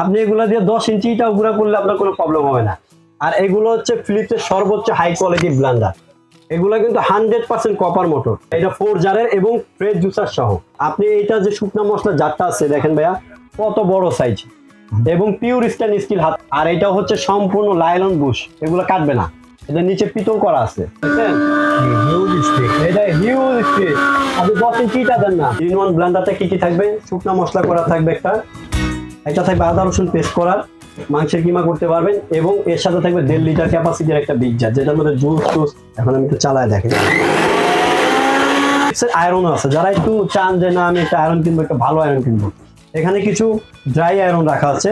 আপনি এগুলো দিয়ে দশ ইঞ্চিটাও গুঁড়া করলে আপনার কোনো প্রবলেম হবে না। আর এগুলো হচ্ছে ফিলিপসের সর্বোচ্চ হাই কোয়ালিটি ব্লান্ডার এগুলো কিন্তু হান্ড্রেড পার্সেন্ট কপার মোটর এটা ফোর জারের এবং ফ্রেশ জুসার সহ। আপনি এটা যে শুকনো মশলা জারটা আছে, দেখেন ভাইয়া, কত বড় সাইজ এবং পিওর স্টেন স্টিল হাত আর এটা হচ্ছে সম্পূর্ণ লাইলন বুশ এগুলো কাটবে না। এটা নিচে পিতল করা আছে। এটা হিউজ আপনি দশ ইঞ্চিটা দেন না। তিন ওয়ান ব্লান্ডারটা কি কি থাকবে? শুকনো মশলা করা থাকবে একটা। এটা থাকবে আদা, রসুন পেস্ট করার মাংসের কিমা করতে পারবেন এবং এর সাথে থাকবে দেড় লিটার ক্যাপাসিটির একটা বিগ যেটার মধ্যে জুস টুস এখন আমি একটু চালায় দেখেন আয়রনও আছে। যারা একটু চান যে, না, আমি একটা আয়রন কিনবো, একটা ভালো আয়রন কিনবো। এখানে কিছু ড্রাই আয়রন রাখা আছে।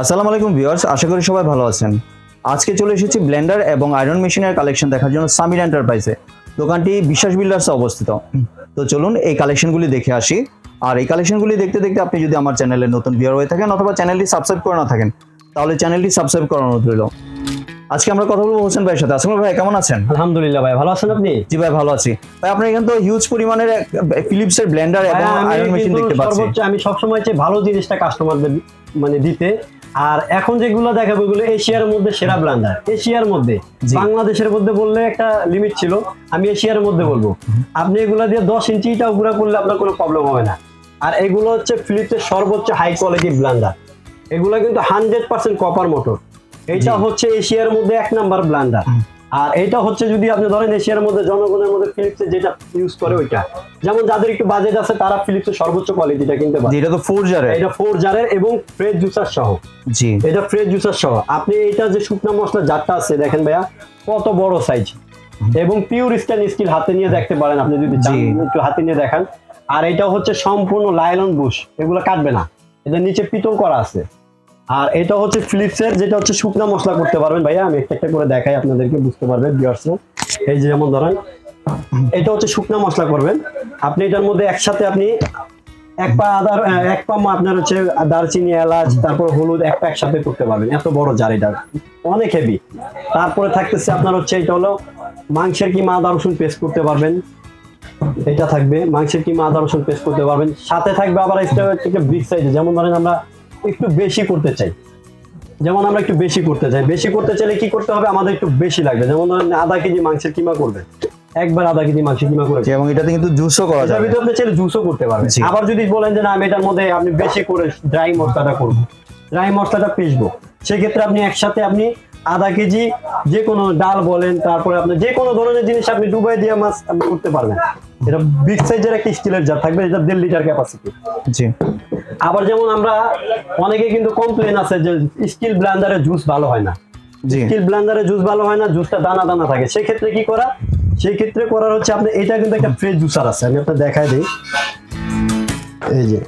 আসসালামু আলাইকুম ভিউয়ার্স আশা করি সবাই ভালো আছেন। আজকে চলে এসেছি ব্লেন্ডার এবং আয়রন মেশিনের কালেকশন দেখার জন্য সামির এন্টারপ্রাইজে দোকানটি বিশ্বাস বিল্ডার্সে অবস্থিত। তো চলুন এই কালেকশনগুলি দেখে আসি। আর এই কালেকশনগুলি দেখতে দেখতে আপনি যদি আমার চ্যানেলে নতুন ভিউয়ার হয়ে থাকেন অথবা চ্যানেলটি সাবস্ক্রাইব করে না থাকেন, তাহলে চ্যানেলটি সাবস্ক্রাইব করানো রইল। আজকে আমরা কথা বলব হোসেন ভাইয়ের সাথে। আসলে ভাই কেমন আছেন? আলহামদুলিল্লাহ ভাই ভালো আছেন আপনি? জি ভাই ভালো আছি। ভাই আপনার এখানে তো হিউজ পরিমাণের ফিলিপসের ব্লেন্ডার এবং আয়রন মেশিন দেখতে পাচ্ছি। সর্বোচ্চ আমি সবসময় চাই ভালো জিনিসটা কাস্টমারদের মানে দিতে। আর এখন যেগুলো দেখাবো এগুলো এশিয়ার মধ্যে সেরা ব্লান্ডার এশিয়ার মধ্যে। বাংলাদেশের মধ্যে বললে একটা লিমিট ছিল। আমি এশিয়ার মধ্যে বলব। আপনি এগুলো দিয়ে দশ ইঞ্চিটাও গুঁড়া করলে আপনার কোনো প্রবলেম হবে না। আর এগুলো হচ্ছে ফিলিপসের সর্বোচ্চ হাই কোয়ালিটি ব্লান্ডার এগুলো কিন্তু হান্ড্রেড পার্সেন্ট কপার মোটর এইটা হচ্ছে এশিয়ার মধ্যে এক নাম্বার ব্লান্ডার। আর এটা হচ্ছে যদি আপনি ধরেন এশিয়ার মধ্যে জনগণের মধ্যে ফিলিপসের যেটা ইউজ করে ওইটা। যেমন যাদের একটু বাজেট আছে তারা ফিলিপসের সর্বোচ্চ কোয়ালিটিটা কিনতে পারে। এটা তো ফোর জারে এটা ফোর জারের এবং ফ্রেশ জুসার সহ। জি। এটা ফ্রেশ জুসার সহ। আপনি এটা যে শুকনো মশলা জারটা আছে দেখেন ভাইয়া কত বড় সাইজ এবং পিওর স্টেন স্টিল হাতে নিয়ে দেখতে পারেন আপনি যদি। একটু হাতে নিয়ে দেখান। আর এটা হচ্ছে সম্পূর্ণ লাইলন বুশ এগুলো কাটবে না। এটা নিচে পিতল করা আছে। আর এটা হচ্ছে ফিলিপসের যেটা হচ্ছে শুকনো মশলা করতে পারবেন। ভাইয়া, আমি একটা একটা করে দেখাই, আপনাদেরকে বুঝতে পারবেন ভিউয়ার্সরা এই যে যেমন ধরেন, এটা হচ্ছে শুকনো মশলা করবেন। আপনি এটার মধ্যে একসাথে আপনি এক পা আদার এক পা মা আপনার হচ্ছে দারচিনি, এলাচ, তারপর হলুদ, এক পা একসাথে করতে পারবেন। এত বড় জার এটা। অনেক হেভি তারপরে থাকতেছে আপনার হচ্ছে, এটা হলো মাংসের কিমা আদা, রসুন পেস্ট করতে পারবেন। এটা থাকবে, মাংসের কিমা আদা, রসুন পেস্ট করতে পারবেন। সাথে থাকবে আবার একটা বিগ সাইজে যেমন ধরেন আমরা একটু বেশি করতে চাই। যেমন আমরা একটু বেশি করতে চাই। বেশি করতে চাইলে কি করতে হবে? আমাদের একটু বেশি লাগবে। যেমন ধরেন আধা কেজি মাংসের কিমা করবে। একবার আধা কেজি মাংসের কিমা করে এবং এটাতে কিন্তু জুসও করা যাবে। ভিতরে আপনি চাইলে জুসও করতে পারবেন আবার যদি বলেন যে না আমি এটার মধ্যে আপনি বেশি করে ড্রাই মশলাটা করব। ড্রাই মশলাটা পিসবো সেক্ষেত্রে আপনি একসাথে আপনি আধা কেজি যে কোনো ডাল বলেন তারপরে আপনি যে কোনো ধরনের জিনিস আপনি ডুবাই দিয়ে মাছ আপনি করতে পারবেন। এটা বিগ সাইজের একটা স্টিলের জার থাকবে এটা দেড় লিটার ক্যাপাসিটি জি। আবার যেমন আমরা অনেকে কিন্তু কমপ্লেন আছে যে স্টিল ব্লান্ডারে জুস ভালো হয় না। স্টিল ব্লান্ডারে জুস ভালো হয় না জুসটা দানা দানা থাকে। সেই ক্ষেত্রে কি করা? সেই ক্ষেত্রে করার হচ্ছে আপনি এটা কিন্তু একটা ফ্রেশ জুসার আছে আমি আপনার দেখাই দিই। এই যে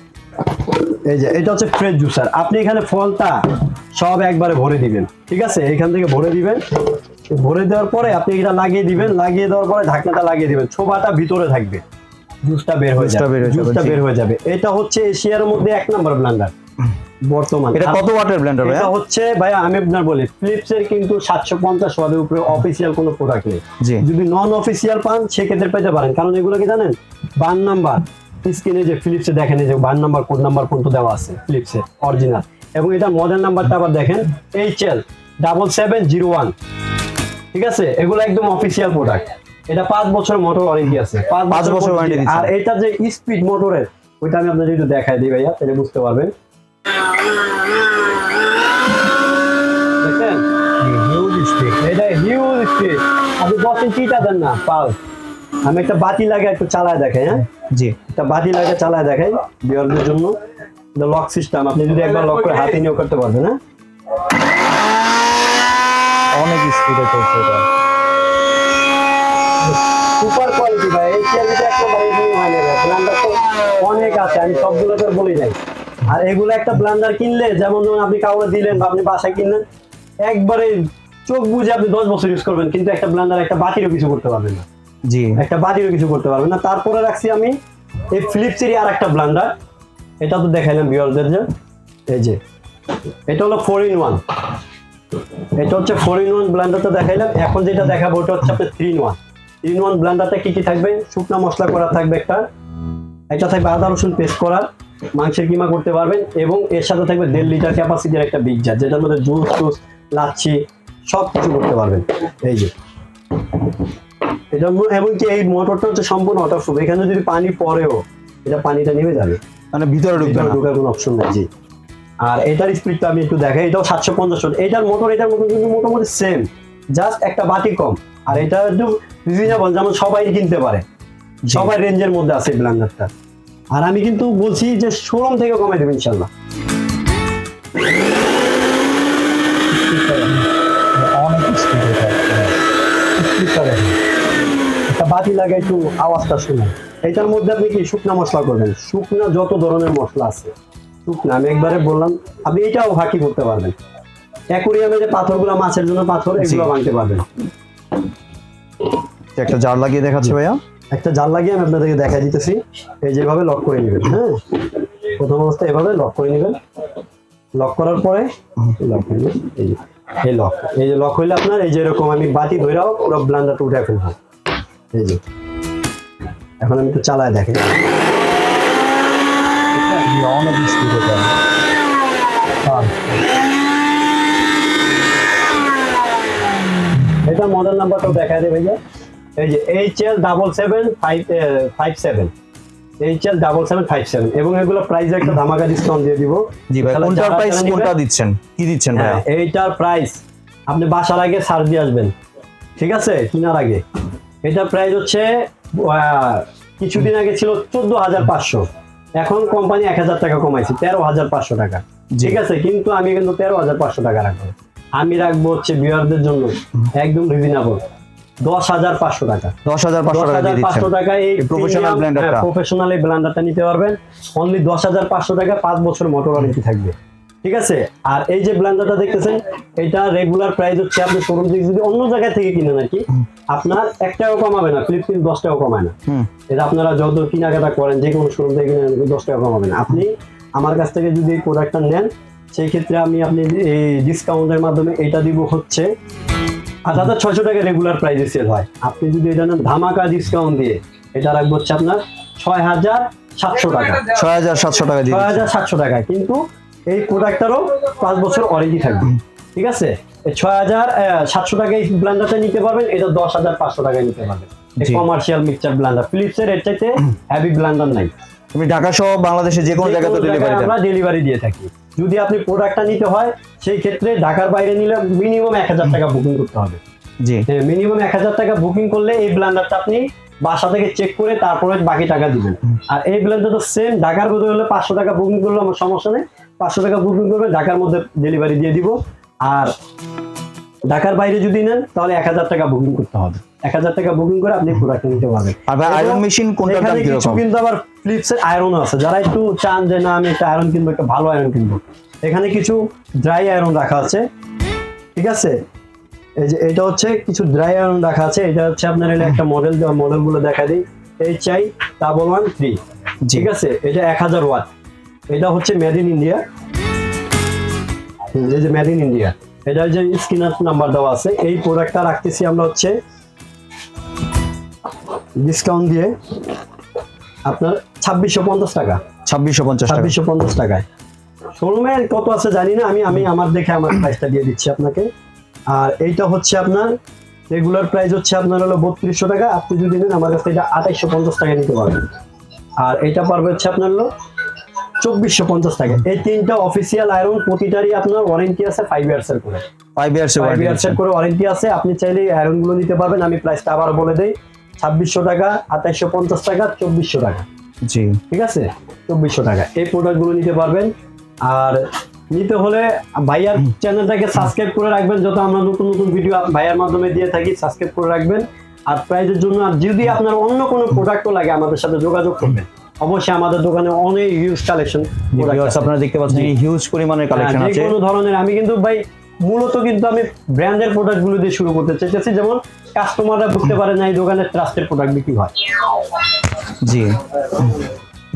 এই যে এটা হচ্ছে ফ্রেশ জুসার আপনি এখানে ফলটা সব একবারে ভরে দিবেন ঠিক আছে? এখান থেকে ভরে দিবেন। ভরে দেওয়ার পরে আপনি এটা লাগিয়ে দিবেন লাগিয়ে দেওয়ার পরে ঢাকনাটা লাগিয়ে দিবেন। ছোবাটা ভিতরে থাকবে। জুসটা বের হয়ে যাবে। জুসটা বের হয়ে যাবে। এটা হচ্ছে এশিয়ার মধ্যে এক নম্বর ব্লান্ডার বর্তমান। এটা কত ওয়াটের ব্লেন্ডার ভাই এটা হচ্ছে ভাই আমি আপনার বলি ফিলিপস এর কিন্তু সাতশো পঞ্চাশ ওয়াটের উপরে অফিসিয়াল কোনো প্রোডাক্ট নেই। যদি নন অফিসিয়াল পান সেক্ষেত্রে পেতে পারেন। কারণ এগুলো কি জানেন? বান নাম্বার। স্ক্রিনে যে ফিলিপসে দেখেন যে বান নাম্বার কোড নাম্বার পর্যন্ত দেওয়া আছে ফিলিপসে অরিজিনাল এবং এটা মডেল নাম্বারটা আবার দেখেন H L double seven zero one ঠিক আছে? এগুলো একদম অফিসিয়াল প্রোডাক্ট এটা পাঁচ বছর মোটর ওয়ারেন্টি আছে। পাঁচ বছর দিচ্ছে। আর এটা যে স্পিড মোটরের ওইটা আমি আপনাদের একটু দেখাই দিই ভাইয়া তাহলে বুঝতে পারবেন। দেখেন? হিউজ স্পিড এটা হিউজ স্পিড আপনি ইঞ্চিটা দেন না পাল। আমি একটা বাতি লাগে একটু চালায় দেখাই হ্যাঁ? জি। একটা বাতি লাগে চালায় দেখাই বিয়ারদের জন্য। লক সিস্টেম আপনি যদি একবার লক করে হাতে নিয়েও করতে পারবেন হ্যাঁ? অনেক স্পিডে চলছে এটা। সুপার কোয়ালিটি ভাই। এই চেয়ারটা এক নম্বর এরকম হয় না ভাই। ব্লান্ডার তো অনেক আছে আমি সবগুলো তো বলি নাই। আর এগুলো একটা ব্লান্ডার কিনলে যেমন ধরুন আপনি কাউকে দিলেন বা আপনি বাসায় কিনলেন একবারে চোখ বুঝে আপনি দশ বছর ইউজ করবেন কিন্তু একটা ব্লান্ডার একটা বাটিরও কিছু করতে পারবেন না। জি। একটা বাটিরও কিছু করতে পারবেন না। তারপরে রাখছি আমি এই ফিলিপসেরই আর একটা ব্লান্ডার এটা তো দেখাইলাম ভিউয়ারদের যে এই যে। এটা হলো ফোর ইন ওয়ান এটা হচ্ছে ফোর ইন ওয়ান ব্লান্ডারটা দেখাইলাম। এখন যেটা দেখাবো ওটা হচ্ছে আপনার থ্রি ইন ওয়ান তিন ওয়ান ব্লেন্ডারটা কি কি থাকবে? শুকনা মশলা করা থাকবে একটা। একটা থাকবে আদা রসুন পেস্ট করার মাংসের কিমা করতে পারবেন এবং এর সাথে থাকবে দেড় লিটার ক্যাপাসিটির একটা বিগ জার যেটার মধ্যে জুস টুস লাচ্ছি সব কিছু করতে পারবেন। এই যে। এটা এবং এই মোটরটা হচ্ছে সম্পূর্ণ ওয়াটারপ্রুফ এখানে যদি পানি পড়েও এটা পানিটা নেমে যাবে। মানে ভিতরে ঢুকবে ঢোকার কোনো অপশন নেই জি। আর এটার স্পিডটা আমি একটু দেখাই এটাও সাতশো পঞ্চাশ এটার মোটর এটার মোটর কিন্তু মোটামুটি সেম জাস্ট একটা বাটি কম। আর এটা একটু রিজনেবল যেমন সবাই কিনতে পারে। সবাই রেঞ্জের মধ্যে আছে ব্লেন্ডারটা আর আমি কিন্তু বলছি যে শোরুম থেকে কমাই দেবো ইনশাল্লাহ বাটি লাগে একটু আওয়াজটা শুনেন। এটার মধ্যে আপনি কি শুকনা মশলা করবেন? শুকনা যত ধরনের মশলা আছে। শুকনা আমি একবারে বললাম আপনি এটাও ফাঁকি করতে পারবেন। অ্যাকুরিয়ামে যে পাথরগুলো মাছের জন্য পাথর এগুলো ভাঙতে পারবেন। একটা জার লাগিয়ে দেখাচ্ছে ভাইয়া। একটা জাল লাগিয়ে আমি আপনাদেরকে দেখা দিতেছি। এই যেভাবে লক করে নেবেন হ্যাঁ? প্রথম অবস্থায় এভাবে লক করে নেবেন। লক করার পরে লক করে এই এই লক এই যে লক হইলে আপনার এই যে এরকম আমি বাটি ধরেও পুরো ব্লান্ডারটা উঠে ফেলব। এই যে, এখন আমি একটু চালায় স্পিড এটা মডেল নাম্বারটাও দেখা দেবে যে এই যে H L double seven five five seven H L double seven five seven এবং এগুলো প্রাইস একটা ধামাকা ডিসকাউন্ট দিয়ে দিব। জি ভাই কোনটার প্রাইস কোনটা দিচ্ছেন? কি দিচ্ছেন হ্যাঁ ভাইয়া এইটার প্রাইস আপনি বাসার আগে সার দিয়ে আসবেন। ঠিক আছে? কেনার আগে। এটার প্রাইস হচ্ছে কিছুদিন আগে ছিল চোদ্দ হাজার পাঁচশো। এখন কোম্পানি এক হাজার টাকা কমাইছে তেরো হাজার পাঁচশো টাকা। ঠিক আছে? কিন্তু আমি কিন্তু তেরো হাজার পাঁচশো টাকা রাখব। আমি রাখব হচ্ছে বিয়ারদের জন্য একদম রিজনেবল দশ হাজার পাঁচশো টাকা। দশ হাজার পাঁচশো দশ টাকা হাজার পাঁচশো টাকা এই এই professional প্রফেশনাল এই ব্লেন্ডারটা নিতে পারবেন। অনলি দশ হাজার পাঁচশো টাকা পাঁচ বছর মোটর ওয়ারেন্টি থাকবে। ঠিক আছে? আর এই যে ব্লেন্ডারটা দেখতেছেন এটা রেগুলার প্রাইস হচ্ছে আপনি শোরুম থেকে যদি অন্য জায়গা থেকে কিনেন আর কি আপনার এক টাকাও কমাবে না ফ্লিপকার্ট দশ টাকাও কমায় না। এটা আপনারা যত কেনাকাটা করেন যে কোনো শোরুম থেকে কিনেন দশ টাকা কমাবেন আপনি আমার কাছ থেকে যদি এই প্রোডাক্টটা নেন সেই ক্ষেত্রে আমি আপনি এই ডিসকাউন্টের মাধ্যমে এটা দিব হচ্ছে আট হাজার ছয়শো টাকা রেগুলার প্রাইসে সেল হয়। আপনি যদি এটা নেন ধামাকা ডিসকাউন্ট দিয়ে এটা রাখব হচ্ছে আপনার ছয় হাজার সাতশো টাকা। ছয় হাজার সাতশো টাকা ছয় হাজার সাতশো টাকা কিন্তু এই প্রোডাক্টটারও পাঁচ বছর ওয়ারেন্টি থাকবে। ঠিক আছে? ছয় হাজার সাতশো টাকায় এই ব্লান্ডারটা নিতে পারবেন এটা দশ হাজার পাঁচশো টাকায় নিতে পারবেন। কমার্শিয়াল মিক্সচার ব্লান্ডার ফিলিপসের এর চাইতে হেভি ব্লান্ডার নাই। তুমি ঢাকা সহ বাংলাদেশে যে কোনো জায়গাতে ডেলিভারি আমরা ডেলিভারি দিয়ে থাকি। যদি আপনি প্রোডাক্টটা নিতে হয় সেই ক্ষেত্রে ঢাকার বাইরে নিলে মিনিমাম এক হাজার টাকা বুকিং করতে হবে। জি। মিনিমাম এক হাজার টাকা বুকিং করলে এই ব্লেন্ডারটা আপনি বাসা থেকে চেক করে তারপরে বাকি টাকা দিবেন। আর এই ব্লেন্ডার তো সেম ঢাকার মধ্যে হলে পাঁচশো টাকা বুকিং করলে আমার সমস্যা নেই। পাঁচশো টাকা বুকিং করবে ঢাকার মধ্যে ডেলিভারি দিয়ে দিব। আর ঢাকার বাইরে যদি নেন তাহলে এক হাজার টাকা বুকিং করতে হবে। এক হাজার টাকা বুকিং করে আপনি প্রোডাক্ট নিতে পারবেন। আর আয়রন মেশিন কোনটার দাম কিছু কিন্তু আবার ফ্লিপসের আয়রনও আছে। যারা একটু চান যে না আমি একটা আয়রন কিনবো একটা ভালো আয়রন কিনবো। এখানে কিছু ড্রাই আয়রন রাখা আছে। ঠিক আছে? এই যে এটা হচ্ছে কিছু ড্রাই আয়রন রাখা আছে। এটা হচ্ছে আপনার একটা মডেল মডেলগুলো দেখা দিই H I double one three ঠিক আছে? এটা এক হাজার ওয়াট এটা হচ্ছে মেড ইন ইন্ডিয়া এই যে মেড ইন ইন্ডিয়া এটা যে স্ক্রিনার নাম্বার দেওয়া আছে এই প্রোডাক্টটা রাখতেছি আমরা হচ্ছে ডিসকাউন্ট দিয়ে আপনার ছাব্বিশশো পঞ্চাশ টাকা। ছাব্বিশশো পঞ্চাশ ছাব্বিশশো পঞ্চাশ টাকায়। শোরুমে কত আছে জানি না আমি আমি আমার দেখে আমার প্রাইসটা দিয়ে দিচ্ছি আপনাকে। আর এইটা হচ্ছে আপনার রেগুলার প্রাইস হচ্ছে আপনার হলো বত্রিশশো টাকা আপনি যদি নেন আমার কাছে এটা আঠাইশশো পঞ্চাশ টাকা নিতে পারবেন। আর এটা পারবে হচ্ছে আপনার হলো চব্বিশশো পঞ্চাশ টাকা এই তিনটা অফিসিয়াল আয়রন প্রতিটারই আপনার ওয়ারেন্টি আছে ফাইভ ইয়ার্স এর করে। ফাইভ ইয়ার্স ফাইভ ইয়ার্স এর করে ওয়ারেন্টি আছে। আপনি চাইলে আয়রনগুলো নিতে পারবেন। আমি প্রাইসটা আবার বলে দেই ছাব্বিশশো টাকা আঠাইশশো পঞ্চাশ টাকা চব্বিশশো টাকা। জি। ঠিক আছে? চব্বিশশো টাকা। এই প্রোডাক্টগুলো নিতে পারবেন। আর নিতে হলে ভাইয়ার চ্যানেলটাকে সাবস্ক্রাইব করে রাখবেন। যত আমরা নতুন নতুন ভিডিও ভাইয়ার মাধ্যমে দিয়ে থাকি সাবস্ক্রাইব করে রাখবেন। আর প্রাইজের জন্য আর যদি আপনার অন্য কোনো প্রোডাক্টও লাগে আমাদের সাথে যোগাযোগ করবেন। অবশ্যই আমাদের দোকানে অনেক হিউজ কালেকশন আপনারা দেখতে পাচ্ছেন হিউজ পরিমাণের হ্যাঁ, কালেকশন আছে। কোনো ধরনের আমি কিন্তু ভাই মূলত কিন্তু আমি ব্র্যান্ডের প্রোডাক্টগুলো দিয়ে শুরু করতে চাইতেছি। যেমন কাস্টমাররা বুঝতে পারে না এই দোকানে ট্রাস্টের প্রোডাক্ট বিক্রি হয়। জি।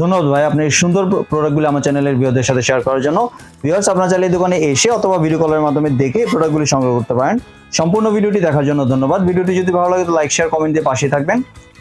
ধন্যবাদ ভাই আপনি সুন্দর প্রোডাক্টগুলো আমার চ্যানেলের ভিউদের সাথে শেয়ার করার জন্য। ভিউয়ার্স আপনারা চাইলে দোকানে এসে অথবা ভিডিও কলের মাধ্যমে দেখে প্রোডাক্টগুলি সংগ্রহ করতে পারেন। সম্পূর্ণ ভিডিওটি দেখার জন্য ধন্যবাদ। ভিডিওটি যদি ভালো লাগে তো লাইক শেয়ার কমেন্ট দিয়ে পাশে থাকবেন।